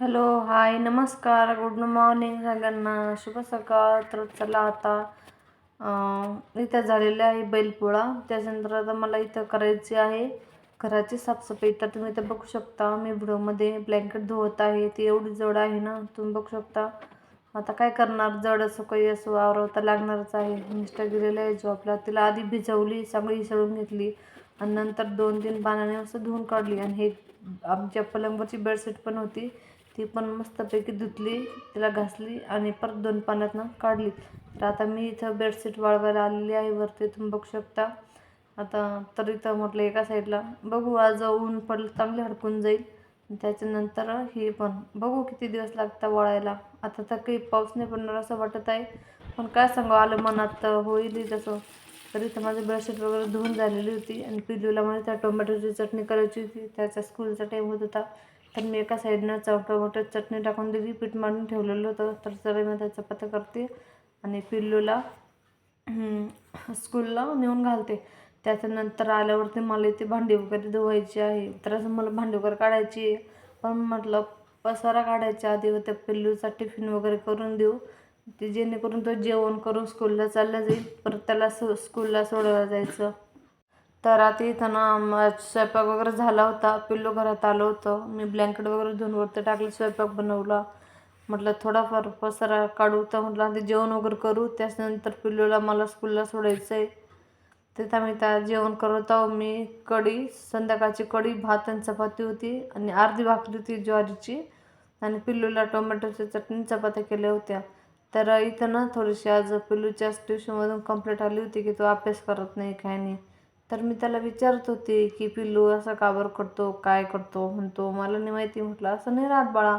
Hello hi नमस्कार good morning सगळ्यांना शुभ सकाळ तर चला आता इथं झालेलं आहे बैलपोळा. त्याच्यानंतर आता मला इथं करायची आहे. घराची साफसफाई तर तुम्ही इथं बघू शकता. मी व्हिडिओमध्ये ब्लँकेट धुवत आहे. ती एवढी जड आहे ना तुम्ही बघू शकता. आता काय करणार? जड असो काही असो वावरवता लागणारच आहे. मिस्टर गेलेलं आहे जॉबला तिला आधी भिजवली सगळी सळून घेतली. आणि नंतर दोन तीन पाण्याने असं धुवून काढली. आणि हे आमच्या पलंगवरची बेडशीट पण होती. ती पण मस्तपैकी धुतली तिला घासली आणि परत दोन पाण्यातनं काढली. तर आता मी इथं बेडशीट वाळवायला आलेली आहे वरती तुम्ही बघू शकता. आता तर इथं म्हटलं एका साईडला बघू आज ऊन पडलं चांगले हडकून जाईल. त्याच्यानंतर हे पण बघू किती दिवस लागतात वळायला. आता तर काही पाऊस नाही पडणार असं वाटत आहे. पण काय सांगू आलं मनात होईल तसं. तर इथं माझी बेडशीट वगैरे धुवून झालेली होती आणि पिलूला मला त्या टोमॅटोची चटणी करायची होती. त्याचा स्कूलचा टाईम होत होता. तर मी एका साईडनं चव टोमॅटो चटणी टाकून दिली पीठ मारून ठेवलेलं होतं. तर चला मी त्याचा पत्ता करते आणि पिल्लूला स्कूलला नेऊन घालते. त्याच्यानंतर आल्यावरती मला इथे भांडी वगैरे धुवायची आहे. तर असं मला भांडी वगैरे काढायची आहे. पण म्हटलं पसारा काढायच्या आधी व त्या पिल्लूचा टिफिन वगैरे करून देऊ. ते जेणेकरून तो जेवण करून स्कूलला चालला जाईल. परत त्याला स स्कूलला सोडवायला जायचं. तर आता इथं ना स्वयंपाक वगैरे झाला होता. पिल्लू घरात आलं होतं. मी ब्लँकेट वगैरे धुवून वरती टाकलं स्वयंपाक बनवला. म्हटलं थोडाफार पसारा काढू तर म्हटलं आधी जेवण वगैरे करू. त्याच्यानंतर पिल्लूला मला स्कूलला सोडायचं आहे तिथं आम्ही त्या जेवण करत आहो मी कढी संध्याकाळची कढी भात आणि चपाती होती आणि अर्धी भाकरी होती ज्वारीची. आणि पिल्लूला टोमॅटोच्या चटणी चपात्या केल्या होत्या. तर इथं ना थोडीशी आज पिल्लूच्या ट्युशनमधून कंप्लेंट आली होती की तो अभ्यास करत नाही काय नाही. तर मी त्याला विचारत होते की पिल्लू असं का बरं करतो? काय करतो? म्हणतो मला नाही माहिती. म्हटलं असं नाही राहत बाळा.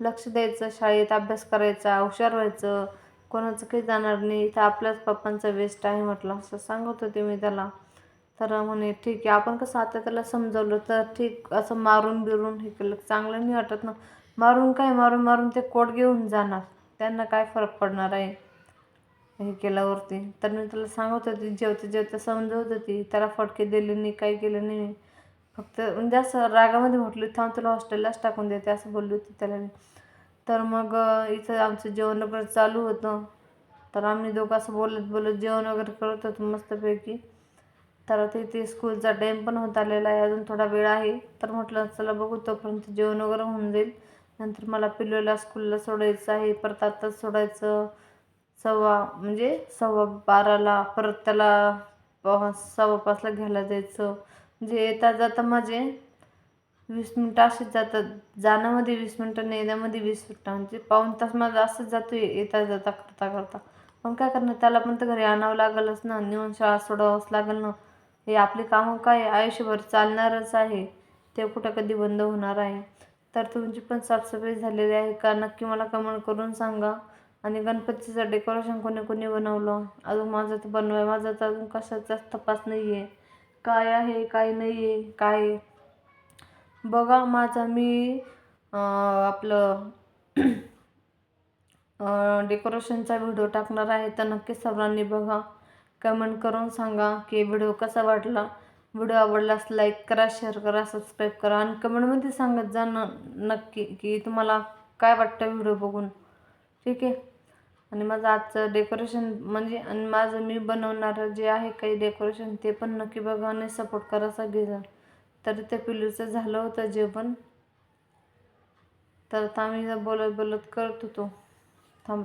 लक्ष द्यायचं शाळेत अभ्यास करायचा हुशार व्हायचं. कोणाचं काही जाणार नाही. तर आपल्याच पप्पांचा वेस्ट आहे म्हटलं. असं सांगत होते मी त्याला. तर म्हणे ठीक आहे आपण कसं आता त्याला समजवलं तर ठीक असं मारून बिरून हे केलं. चांगलं नाही वाटत ना. मारून काय? मारून मारून ते कोट घेऊन जाणार. त्यांना काय फरक पडणार आहे? हे केल्यावरती. तर मी त्याला सांगत होती जेवते जेवते समजवत होती त्याला फटके दिले नाही काही केलं नाही. फक्त म्हणजे असं रागामध्ये म्हटली थांब तुला हॉस्टेललाच टाकून देते असं बोलली होती त्याला. मी तर मग इथं आमचं जेवण वगैरे चालू होतं. तर आम्ही दोघं असं बोलत बोलत जेवण वगैरे करत होतो मस्तपैकी. तर आता इथे स्कूलचा टाईम पण होत आलेला आहे अजून थोडा वेळ आहे. तर म्हटलं चला बघू तोपर्यंत जेवण वगैरे होऊन जाईल. नंतर मला पिल्लूला स्कूलला सोडायचं आहे परत आत्ताच सोडायचं. सव्वा म्हणजे सव्वा बाराला परत त्याला सव्वा पाचला घ्यायला जायचं. म्हणजे येता जाता माझे वीस मिनटं असेच जातात. जाण्यामध्ये वीस मिनटं आणि येण्यामध्ये वीस मिनटं. म्हणजे पाऊण तास माझा असंच जातो येता जाता करता करता. पण काय करणार त्याला पण तर घरी आणावं लागेलच ना. नेऊन शाळा सोडावंच लागेल ना. हे आपली कामं काय? आयुष्यभर चालणारच आहे. ते कुठं कधी बंद होणार आहे? तर तुमची पण साफसफाई झालेली आहे का? नक्की मला कमेंट करून सांगा. आणि गणपतीचं डेकोरेशन कोणी कोणी बनवलं? अजून माझं तर बनवाय माझं तर अजून कशाचाच तपास नाही आहे काय आहे काय नाही आहे काय? बघा माझा मी आपलं डेकोरेशनचा व्हिडिओ टाकणार आहे तर नक्की सर्वांनी बघा. कमेंट करून सांगा की व्हिडिओ कसा वाटला. व्हिडिओ आवडल्यास लाईक करा शेअर करा सबस्क्राईब करा आणि कमेंटमध्ये सांगत जा न नक्की की तुम्हाला काय वाटतं व्हिडिओ बघून. ठीक आहे? आणि माझं आजचं डेकोरेशन म्हणजे आणि माझं मी बनवणारं जे आहे काही डेकोरेशन ते पण नक्की बघा आणि सपोर्ट करा सगळेजण. तर ते पिल्लूचं झालं होतं जेवण. तर आता आम्ही बोलत बोलत करत होतो थांब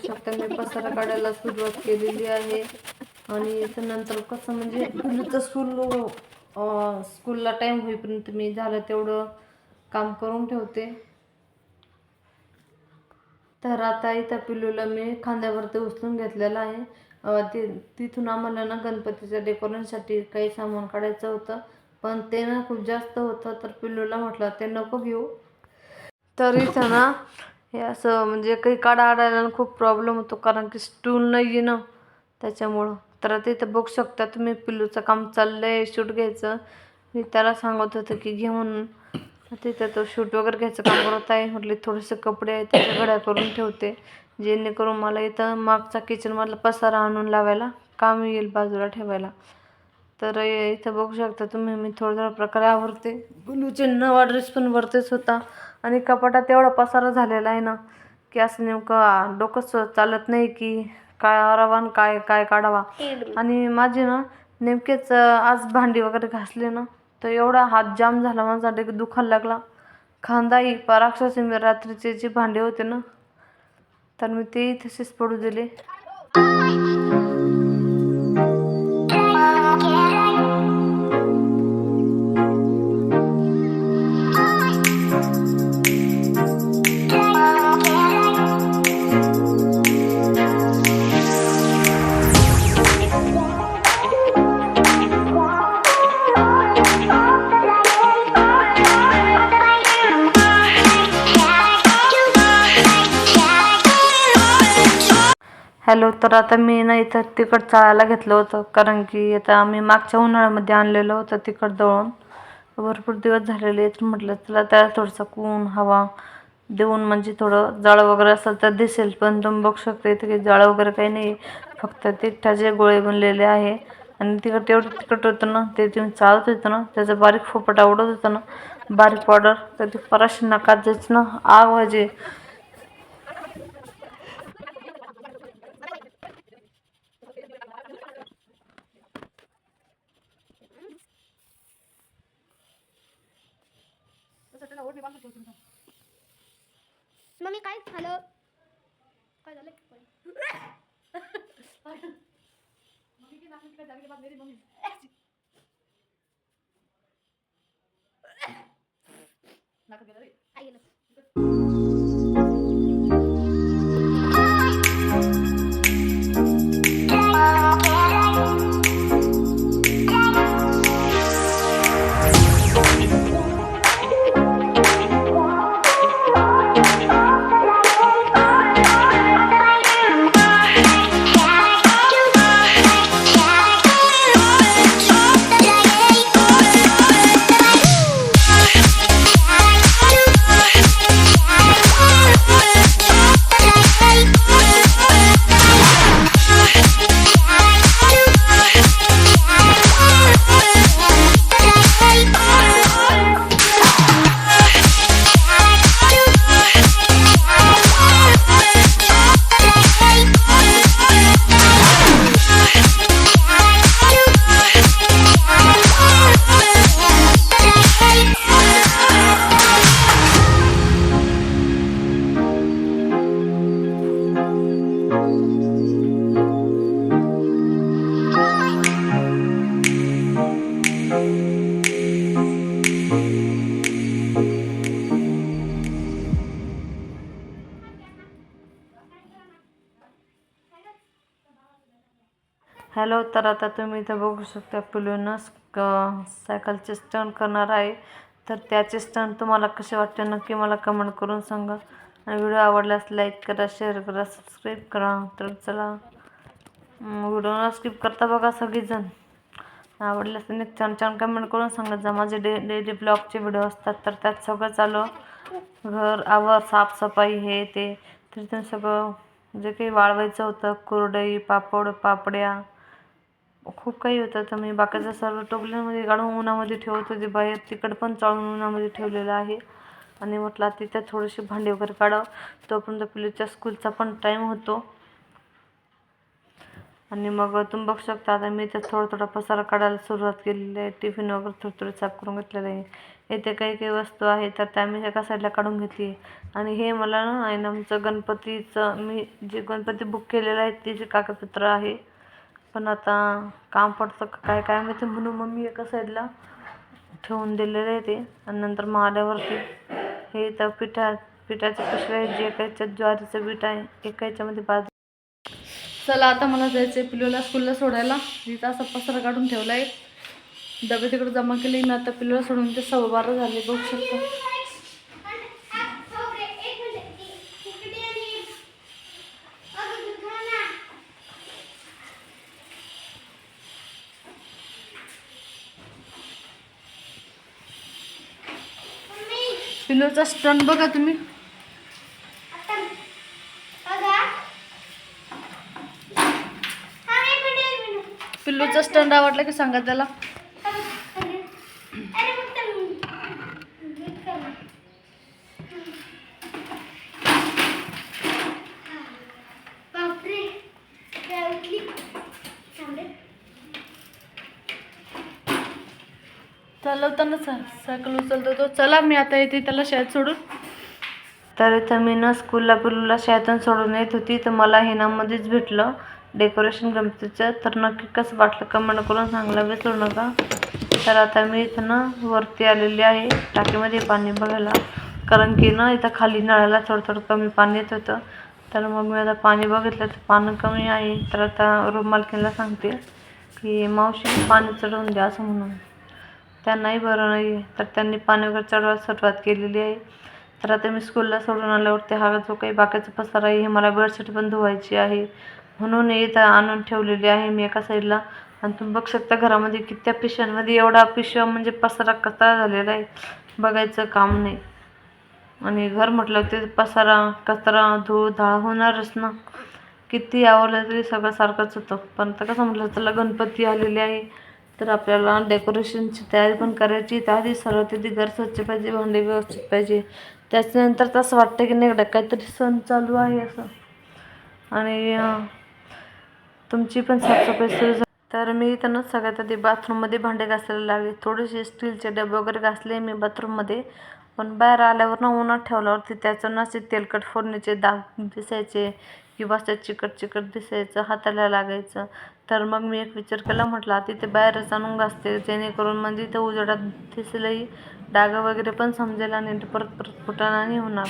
शकता. मी पसारा काढायला सुरुवात केलेली आहे. आणि नंतर कसं म्हणजे स्कूल स्कूलला टाईम होईपर्यंत मी झालं तेवढं काम करून ठेवते. तर आता इथं पिलूला मी खांद्यावरती उचलून घेतलेलं आहे. ते तिथून आम्हाला ना गणपतीच्या डेकोरेशनसाठी काही सामान काढायचं होतं. पण ते ना खूप जास्त होतं. तर पिल्लूला म्हटलं ते नको घेऊ. तर इथं ना हे असं म्हणजे काही काढा आडायला खूप प्रॉब्लेम होतो कारण की स्टूल नाही आहे ना त्याच्यामुळं. तर तिथं बघू शकता तुम्ही पिल्लूचं काम चाललं आहे शूट घ्यायचं. मी त्याला सांगत होतं की घे म्हणून. तिथं तो शूट वगैरे घ्यायचं काम करत आहे. म्हटले थोडेसे कपडे आहेत त्याच्या घड्या करून ठेवते. जेणेकरून मला इथं मागचा किचनमधला पसारा आणून लावायला काम येईल बाजूला ठेवायला. तर इथं बघू शकता तुम्ही मी थोड्या थोड्या प्रकारे आवरते. ब्लूचे नवा ड्रेस पण वरतेच होता. आणि कपाटात एवढा पसारा झालेला आहे ना की असं नेमकं डोकंच चालत नाही की काय आणि काय काय काढावा. आणि माझे ना नेमकेच आज भांडी वगैरे घासले ना तर एवढा हात जाम झाला माझा डेक दुखायला लागला. खांदाही पराक्षाचे मी रात्रीचे जे भांडे होते ना तर मी ते तसेच पडू दिले. हॅलो तर आता मी ना इथं तिखट चाळायला घेतलं होतं. कारण की आता आम्ही मागच्या उन्हाळ्यामध्ये आणलेलं होतं तिखट दळून. भरपूर दिवस झालेले आहेत. म्हटलं चला त्याला थोडंसं ऊन हवा देऊन म्हणजे थोडं जाळं वगैरे असेल तर दिसेल. पण तुम्ही बघू शकता इथे की जाळं वगैरे काही नाही. फक्त तिखटाचे गोळे बनलेले आहे. आणि तिखट एवढं तिखट होतं ना ते तुम्ही चाळत होतं ना त्याचा बारीक फोपट आवडत होतं ना बारीक पावडर तर ते पराशी नाकात जायचं ना आग व्हायची. मम्मी काय झालं? काय झालं आई हॅलो तर आता तुम्ही इथं बघू शकता पिलूनं सायकलचे स्टंट करणार आहे. तर त्याचे स्टंट तुम्हाला कसे वाटते नक्की मला कमेंट करून सांगा. आणि व्हिडिओ आवडल्यास लाईक करा शेअर करा सबस्क्राईब करा. तर चला व्हिडिओ न स्किप करता बघा सगळीजण. आवडल्यास त्यांनी छान छान कमेंट करून सांगत जा माझे डे डेली ब्लॉगचे व्हिडिओ असतात तर त्यात सगळं चालू. घर आवर साफसफाई हे ते. तिथून सगळं जे काही वाळवायचं होतं कुरडई पापड पापड्या खूप काही होतं. तर मी बाकीचं सर्व टोपल्यामध्ये काढून उन्हामध्ये ठेवत. होते बाहेर तिकडं पण चाळून उन्हामध्ये ठेवलेलं आहे. आणि म्हटलं आता तिथे थोडेसे भांडे वगैरे काढावं. तोपर्यंत पिलूच्या स्कूलचा पण टाईम होतो. आणि मग तुम्ही बघू शकता आता मी त्यात थोडा थोडा पसारा काढायला सुरुवात केलेली आहे. टिफिन वगैरे थोडं थोडं साफ करून घेतलेलं आहे. येथे काही काही वस्तू आहे तर त्या मी एका साईडला काढून घेतली आणि हे मला ना आहे ना आमचं गणपतीचं मी जे गणपती बुक केलेलं आहे ते जे कागदपत्र आहे पण आता काम पडतं का काय? काय माहिती? म्हणून मग मी एका साईडला ठेवून दिलेलं आहे ते. आणि नंतर मग आल्यावरती हे तर पिठा पिठाचे पिशव्या आहेत जे एकाच्या ज्वारीचं पीठ आहे एका याच्यामध्ये बाजू चला आता मला जायचं आहे पिलूला स्कूलला सोडायला. तिथं असा पसर काढून ठेवला आहे डबे तिकडे जमा केले. मी आता पिलूला सोडून ते सव्वा बारा झाले. बघू शकतो. पिलूचा स्टंट बघा तुम्ही. पिल्लूचा स्टंट आवडला की सांगा त्याला बापरे काय उठली थांबे चालवताना सायकल उचलतो तो. चला मी आता येते त्याला शाळेत सोडून. तर इथं मी ना स्कूलला पिलूला शाळेतून सोडून येत होती तर मला हेनामध्येच भेटलं. डेकोरेशन गमतीचं. तर नक्की कसं वाटलं कमेंट करून सांगायला विसरू नका. तर आता मी इथं ना वरती आलेली आहे टाकीमध्ये पाणी बघायला. कारण की ना इथं खाली नळाला थोडं थोडं कमी पाणी येत होतं. तर मग मी आता पाणी बघितलं तर पाणी कमी आहे. तर आता रूम मालकीनला सांगते की मावशी पाणी चढवून द्या असं म्हणून. त्यांनाही बरं नाही तर त्यांनी पाणी वगैरे चढवायला सुरुवात केलेली आहे. तर आता मी स्कूलला सोडून आल्यावरती हा जो काही बाकीचा पसारा आहे हे मला बेडशीट पण धुवायची आहे. म्हणून इथं आणून ठेवलेली आहे मी एका साईडला आणि तुम्ही बघू शकता घरामध्ये किती त्या पिशव्यांमध्ये एवढा पिशव्या म्हणजे पसारा कचरा झालेला आहे. बघायचं काम नाही. आणि घर म्हटलं ते पसारा कचरा धूळ धाळ होणारच ना. किती आवडलं तरी सगळं सारखंच होतं. पण आता कसं म्हटलं त्याला गणपती आलेले आहे. तर आपल्याला डेकोरेशनची तयारी पण करायची. त्याआधी सर्व तिथे घर स्वच्छ पाहिजे भांडे व्यवस्थित पाहिजे. त्याच्यानंतर तसं वाटतं की नाही काहीतरी सण चालू आहे असं. आणि तुमची पण साफसफाई सुरू झाली. तर मी इथं ना सगळ्यात आधी बाथरूममध्ये भांडे घासायला लागले. थोडेसे स्टीलचे डबे वगैरे घासले मी बाथरूममध्ये. पण बाहेर आल्यावर ना उन्हात ठेवल्यावरती त्याचं ना असे तेलकट फोडणीचे दाग दिसायचे किंवा असं चिकट चिकट दिसायचं हाताला लागायचं. तर मग मी एक विचार केला म्हटलं आता तिथे बाहेरच आणून घासते जेणेकरून म्हणजे ते उजेडात दिसलंही डाग वगैरे पण समजेल आणि परत परत फुटाणा नाही होणार.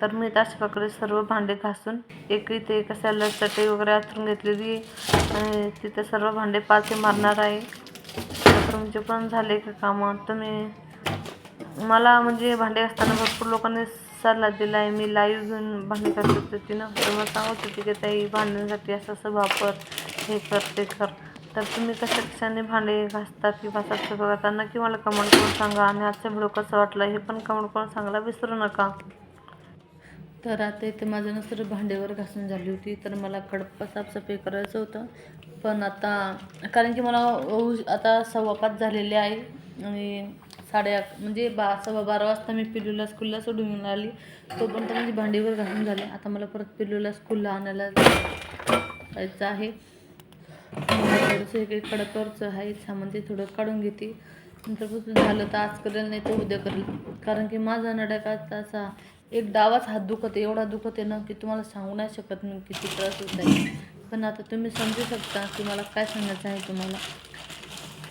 तर मी अशा प्रकारे सर्व भांडे घासून एक इथे एक सॅलड चटई वगैरे आथरून घेतलेली आणि तिथे सर्व भांडे पाचे मारणार आहे. तुमचे म्हणजे पण झाले का कामं. तुम्ही मला म्हणजे भांडे घासताना भरपूर लोकांनी सल्ला दिला आहे मी लाईव्ह घेऊन भांडे घासत तर मग सांगत होती की ताई भांड्यांसाठी असं असं वापर हे कर ते कर. तर तुम्ही कशा कशाने भांडे घासतात किंवा साफसफाई करतात की मला कमेंट करून सांगा. आणि आजचा व्हिडिओ कसं वाटलं हे पण कमेंट करून सांगायला विसरू नका. तर आता इथे माझं नसर भांडेवर घासून झाली होती. तर मला कडप्पा साफसफाई करायचं होतं. पण आता कारण की मला आता सव्वा पाच झालेले आहे. आणि साडे अक म्हणजे बा सव्वा बारा वाजता मी पिल्लूला स्कूलला सोडून येऊन आली. तोपर्यंत म्हणजे भांडीवर घालून झाले. आता मला परत पिल्लूला स्कूलला आणायला जायचं आहे. थोडंसं एक कडकवरचं आहे सामान ते थोडं काढून घेते. नंतर पुसून झालं तर आज करेल नाही तर उद्या करेल. कारण की माझा नडाकाचा असा एक डावाच हात दुखत आहे. एवढा दुखत आहे ना की तुम्हाला सांगू नाही शकत मी किती त्रास होत आहे. पण आता तुम्ही समजू शकता की मला काय सांगायचं आहे तुम्हाला.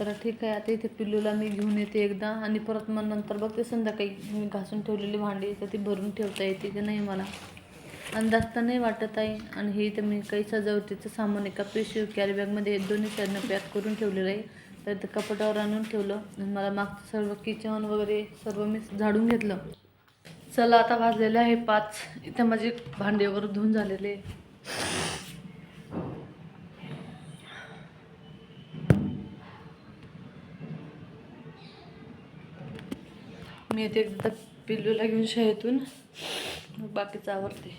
तर ठीक आहे. आता इथे पिल्लूला मी घेऊन येते एकदा. आणि परत मग नंतर बघते संध्याकाळी. मी घासून ठेवलेली भांडी तर ती भरून ठेवता येते की नाही मला. अंदाज तर नाही वाटत आहे. आणि हे इथं मी काही सजावटीचं सामान एका पिशवी कॅरी बॅगमध्ये दोन्ही साईडनं पॅक करून ठेवलेलं आहे. तर ते कपाटावर आणून ठेवलं. आणि मला मागचं सर्व किचन वगैरे सर्व मी झाडून घेतलं. चला आता भाजलेलं आहे पाच. इथं माझे भांडेवर धुवून झालेले. मी येते एकदा पिल्लूला घेऊन शाळेतून. मग बाकीचं आवडते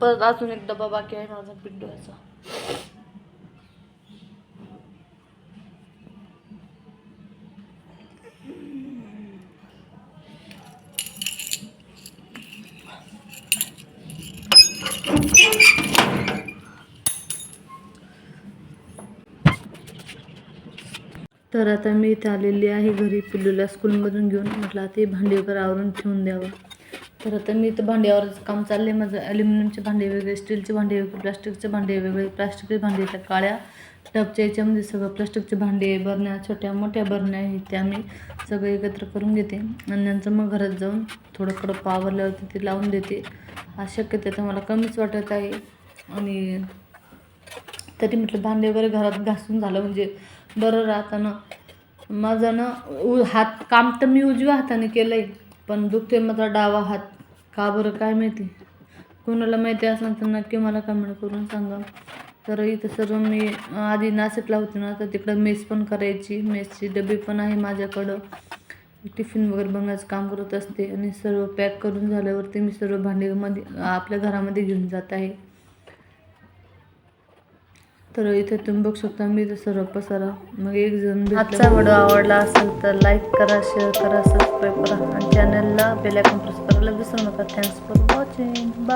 परत अजून एक डबा बाकी आहे माझा पिल्लूचा तर आता मी इथे आलेली आहे घरी पिल्लूला स्कूलमधून घेऊन. म्हटलं आता हे भांडी वगैरे आवरून ठेवून द्यावं. तर आता मी इथं भांड्यावरच काम चालले माझं ॲल्युमिनियमचे भांडे वेगळे स्टीलचे भांडे वेगळे प्लास्टिकचे भांडे वेगळे. प्लास्टिकचे भांडे त्या काळ्या. टबच्या याच्यामध्ये सगळं प्लास्टिकचे भांडे बरण्या छोट्या मोठ्या बरण्या आहेत त्या मी सगळं एकत्र करून घेते. आणि मग घरात जाऊन थोडं कडं आवरल्यावरती ते लावून देते. हा शक्यता तर मला कमीच वाटत आहे. आणि तरी म्हटलं भांडे वगैरे घरात घासून झालं म्हणजे बरं राहतं ना माझं ना उ हात काम तर मी उजव्या हाताने केलं आहे पण दुखते माझा डावा हात. का बरं काय माहिती? कोणाला माहिती असणार तर नक्की मला कमेंट करून सांगा. तर इथं सर्व मी आधी नाशिकला होते ना तर तिकडं मेस पण करायची. मेसची डबी पण आहे माझ्याकडं. टिफिन वगैरे बनवायचं काम करत असते. आणि सर्व पॅक करून झाल्यावरती मी सर्व भांडीमध्ये आपल्या घरामध्ये घेऊन जात आहे. तर इथे तुम्ही बघू शकता मी तसं सर्व पसारा मग एक जण आजचा व्हिडिओ आवडला असेल तर लाईक करा शेअर करा सबस्क्राईब करा. आणि चॅनलला बेल आयकॉन प्रेस करायला विसरू नका. Thanks for watching bye